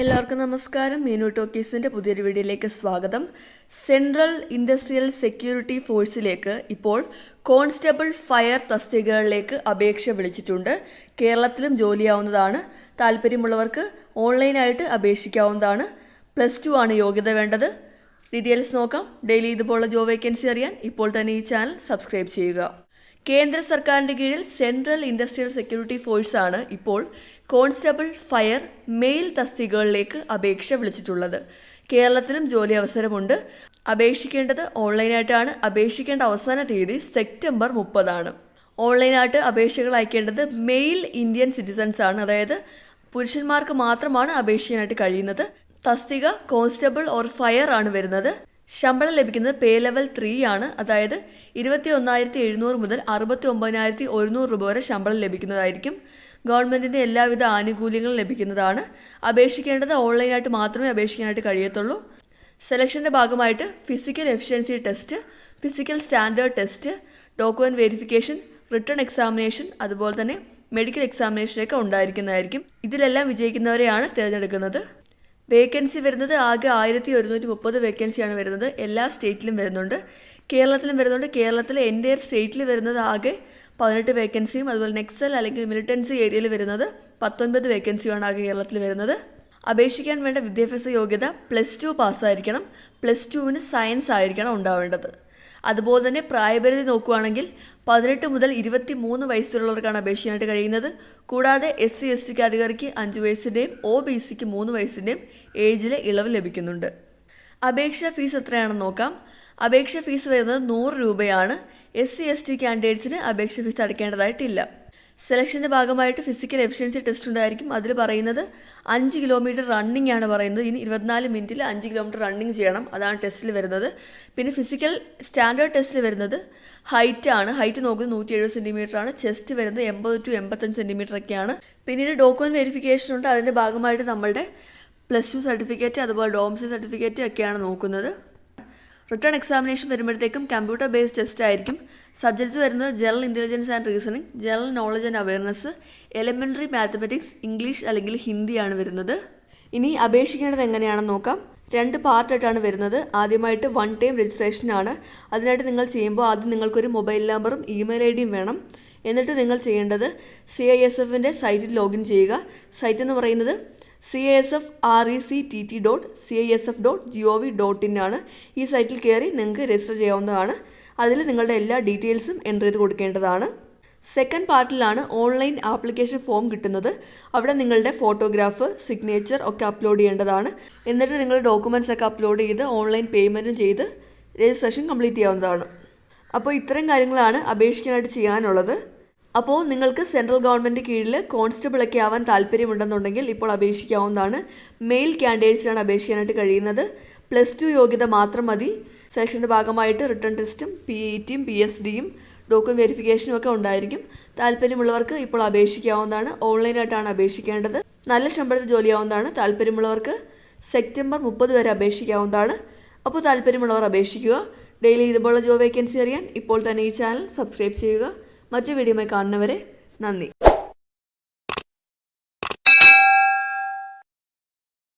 എല്ലാവർക്കും നമസ്കാരം. മീനു ടോക്കീസിന്റെ പുതിയൊരു വീഡിയോയിലേക്ക് സ്വാഗതം. സെൻട്രൽ ഇൻഡസ്ട്രിയൽ സെക്യൂരിറ്റി ഫോഴ്സിലേക്ക് ഇപ്പോൾ കോൺസ്റ്റബിൾ ഫയർ തസ്തികകളിലേക്ക് അപേക്ഷ വിളിച്ചിട്ടുണ്ട്. കേരളത്തിലും ജോലിയാവുന്നതാണ്. താല്പര്യമുള്ളവർക്ക് ഓൺലൈനായിട്ട് അപേക്ഷിക്കാവുന്നതാണ്. പ്ലസ് ടു ആണ് യോഗ്യത വേണ്ടത്. ഡീറ്റെയിൽസ് നോക്കാം. ഡെയിലി ഇതുപോലുള്ള ജോബ് വേക്കൻസി അറിയാൻ ഇപ്പോൾ തന്നെ ഈ ചാനൽ സബ്സ്ക്രൈബ് ചെയ്യുക. കേന്ദ്ര സർക്കാരിന്റെ കീഴിൽ സെൻട്രൽ ഇൻഡസ്ട്രിയൽ സെക്യൂരിറ്റി ഫോഴ്സാണ് ഇപ്പോൾ കോൺസ്റ്റബിൾ ഫയർ മെയിൽ തസ്തികകളിലേക്ക് അപേക്ഷ വിളിച്ചിട്ടുള്ളത്. കേരളത്തിലും ജോലി അവസരമുണ്ട്. അപേക്ഷിക്കേണ്ടത് ഓൺലൈനായിട്ടാണ്. അപേക്ഷിക്കേണ്ട അവസാന തീയതി സെപ്റ്റംബർ മുപ്പതാണ്. ഓൺലൈനായിട്ട് അപേക്ഷകൾ അയക്കേണ്ടത് മെയിൽ ഇന്ത്യൻ സിറ്റിസൺസ് ആണ് അതായത് പുരുഷന്മാർക്ക് മാത്രമാണ് അപേക്ഷിക്കാനായിട്ട് കഴിയുന്നത്. തസ്തിക കോൺസ്റ്റബിൾ ഓർ ഫയർ ആണ് വരുന്നത്. ശമ്പളം ലഭിക്കുന്നത് പേ ലെവൽ ത്രീ ആണ്. അതായത് ഇരുപത്തി ഒന്നായിരത്തി എഴുന്നൂറ് മുതൽ അറുപത്തി ഒമ്പതിനായിരത്തി ഒരുന്നൂറ് രൂപ വരെ ശമ്പളം ലഭിക്കുന്നതായിരിക്കും. ഗവൺമെന്റിന്റെ എല്ലാവിധ ആനുകൂല്യങ്ങളും ലഭിക്കുന്നതാണ്. അപേക്ഷിക്കേണ്ടത് ഓൺലൈനായിട്ട് മാത്രമേ അപേക്ഷിക്കാനായിട്ട് കഴിയത്തുള്ളൂ. സെലക്ഷന്റെ ഭാഗമായിട്ട് physical efficiency test physical standard test document verification written examination അതുപോലെ തന്നെ മെഡിക്കൽ എക്സാമിനേഷനൊക്കെ ഉണ്ടായിരിക്കുന്നതായിരിക്കും. ഇതിലെല്ലാം വിജയിക്കുന്നവരെയാണ് തിരഞ്ഞെടുക്കുന്നത്. വേക്കൻസി വരുന്നത് ആകെ ആയിരത്തി ഒരുന്നൂറ്റി മുപ്പത് വേക്കൻസിയാണ് വരുന്നത്. എല്ലാ സ്റ്റേറ്റിലും വരുന്നുണ്ട്. കേരളത്തിലും വരുന്നുണ്ട്. കേരളത്തിലെ എന്റെ സ്റ്റേറ്റിൽ വരുന്നത് ആകെ പതിനെട്ട് വേക്കൻസിയും അതുപോലെ നെക്സൽ അല്ലെങ്കിൽ മിലിറ്റൻസി ഏരിയയിൽ വരുന്നത് പത്തൊൻപത് വേക്കൻസിയുമാണ് ആകെ കേരളത്തിൽ വരുന്നത്. അപേക്ഷിക്കാൻ വേണ്ട വിദ്യാഭ്യാസ യോഗ്യത പ്ലസ് ടു പാസ്സായിരിക്കണം പ്ലസ് ടുവിന് സയൻസ് ആയിരിക്കണം ഉണ്ടാവേണ്ടത്. അതുപോലെ തന്നെ പ്രായപരിധി നോക്കുകയാണെങ്കിൽ പതിനെട്ട് മുതൽ ഇരുപത്തി മൂന്ന് വയസ്സുള്ളവർക്കാണ് അപേക്ഷിക്കാനായിട്ട് കഴിയുന്നത്. കൂടാതെ എസ് സി എസ് ടി കാറ്റഗറിക്ക് അഞ്ച് വയസ്സിന്റെയും ഒ ബി സിക്ക് മൂന്ന് വയസ്സിന്റെയും ഏജിലെ ഇളവ് ലഭിക്കുന്നുണ്ട്. അപേക്ഷാ ഫീസ് എത്രയാണെന്ന് നോക്കാം. അപേക്ഷാ ഫീസ് വരുന്നത് നൂറ് രൂപയാണ്. എസ് സി എസ് ടി കാൻഡിഡേറ്റ്സിന് അപേക്ഷാ ഫീസ് അടയ്ക്കേണ്ടതായിട്ടില്ല. സെലക്ഷന്റെ ഭാഗമായിട്ട് ഫിസിക്കൽ എഫിഷ്യൻസി ടെസ്റ്റ് ഉണ്ടായിരിക്കും. അതിൽ പറയുന്നത് അഞ്ച് കിലോമീറ്റർ റണ്ണിംഗ് ആണ് പറയുന്നത്. ഇനി ഇരുപത്തിനാല് മിനിറ്റിൽ അഞ്ച് കിലോമീറ്റർ റണ്ണിങ് ചെയ്യണം. അതാണ് ടെസ്റ്റിൽ വരുന്നത്. പിന്നെ ഫിസിക്കൽ സ്റ്റാൻഡേർഡ് ടെസ്റ്റിൽ വരുന്നത് ഹൈറ്റ് ആണ്. ഹൈറ്റ് നോക്കുന്നത് നൂറ്റി എഴുപത് സെന്റിമീറ്റർ ആണ്. ചെസ്റ്റ് വരുന്നത് എൺപത് ടു എൺപത്തഞ്ച് സെന്റിമീറ്റർ ഒക്കെയാണ്. പിന്നീട് ഡോക്യുമെന്റ് വെരിഫിക്കേഷൻ ഉണ്ട്. അതിന്റെ ഭാഗമായിട്ട് നമ്മളുടെ പ്ലസ് ടു സർട്ടിഫിക്കറ്റ് അതുപോലെ ഡോംസി സർട്ടിഫിക്കറ്റ് ഒക്കെയാണ് നോക്കുന്നത്. റിട്ടേൺ എക്സാമിനേഷൻ വരുമ്പോഴത്തേക്കും കമ്പ്യൂട്ടർ ബേസ്ഡ് ടെസ്റ്റ് ആയിരിക്കും. സബ്ജക്ട്സ് വരുന്നത് general intelligence and reasoning general knowledge and awareness elementary mathematics English അല്ലെങ്കിൽ ഹിന്ദിയാണ് വരുന്നത്. ഇനി അപേക്ഷിക്കേണ്ടത് എങ്ങനെയാണെന്ന് നോക്കാം. രണ്ട് പാർട്ടായിട്ടാണ് വരുന്നത്. ആദ്യമായിട്ട് വൺ ടൈം രജിസ്ട്രേഷൻ ആണ്. അതിനായിട്ട് നിങ്ങൾ ചെയ്യുമ്പോൾ ആദ്യം നിങ്ങൾക്കൊരു മൊബൈൽ നമ്പറും ഇമെയിൽ ഐ ഡിയും വേണം. എന്നിട്ട് നിങ്ങൾ ചെയ്യേണ്ടത് സി ഐ എസ് എഫിന്റെ സൈറ്റിൽ ലോഗിൻ ചെയ്യുക. സൈറ്റ് എന്ന് പറയുന്നത് C I S F R E C T T dot C I S F dot G O V dot in ആണ് ഈ സൈറ്റിൽ കയറി നിങ്ങൾക്ക് രജിസ്റ്റർ ചെയ്യാവുന്നതാണ്. അതിൽ നിങ്ങളുടെ എല്ലാ ഡീറ്റെയിൽസും എന്റർ ചെയ്ത് കൊടുക്കേണ്ടതാണ്. സെക്കൻഡ് പാർട്ടിലാണ് ഓൺലൈൻ ആപ്ലിക്കേഷൻ ഫോം കിട്ടുന്നത്. അവിടെ നിങ്ങളുടെ ഫോട്ടോഗ്രാഫ് സിഗ്നേച്ചർ ഒക്കെ അപ്ലോഡ് ചെയ്യേണ്ടതാണ്. എന്നിട്ട് നിങ്ങൾ ഡോക്യുമെന്റ്സ് ഒക്കെ അപ്ലോഡ് ചെയ്ത് ഓൺലൈൻ പേയ്മെന്റും ചെയ്ത് രജിസ്ട്രേഷൻ കംപ്ലീറ്റ് ചെയ്യാവുന്നതാണ്. അപ്പോൾ ഇത്രയും കാര്യങ്ങളാണ് അപേക്ഷിക്കാനായിട്ട് ചെയ്യാനുള്ളത്. അപ്പോൾ നിങ്ങൾക്ക് സെൻട്രൽ ഗവൺമെന്റ് കീഴിൽ കോൺസ്റ്റബിളൊക്കെ ആവാൻ താല്പര്യമുണ്ടെന്നുണ്ടെങ്കിൽ ഇപ്പോൾ അപേക്ഷിക്കാവുന്നതാണ്. മെയിൽ ക്യാൻഡിഡേറ്റ്സിനാണ് അപേക്ഷിക്കാനായിട്ട് കഴിയുന്നത്. പ്ലസ് ടു യോഗ്യത മാത്രം മതി. സെലക്ഷന്റെ ഭാഗമായിട്ട് റിട്ടേൺ ടെസ്റ്റും പി ഇ ടിയും പി എസ് ഡിയും ഡോക്യുമെന്റ് വെരിഫിക്കേഷനും ഒക്കെ ഉണ്ടായിരിക്കും. താല്പര്യമുള്ളവർക്ക് ഇപ്പോൾ അപേക്ഷിക്കാവുന്നതാണ്. ഓൺലൈനായിട്ടാണ് അപേക്ഷിക്കേണ്ടത്. നല്ല ശമ്പളത്തിൽ ജോലിയാവുന്നതാണ്. താല്പര്യമുള്ളവർക്ക് സെപ്റ്റംബർ മുപ്പത് വരെ അപേക്ഷിക്കാവുന്നതാണ്. അപ്പോൾ താല്പര്യമുള്ളവർ അപേക്ഷിക്കുക. ഡെയിലി ഇതുപോലുള്ള ജോബ് വേക്കൻസി അറിയാൻ ഇപ്പോൾ തന്നെ ഈ ചാനൽ സബ്സ്ക്രൈബ് ചെയ്യുക. മറ്റു വീഡിയോയുമായി കാണുന്നവരെ നന്ദി.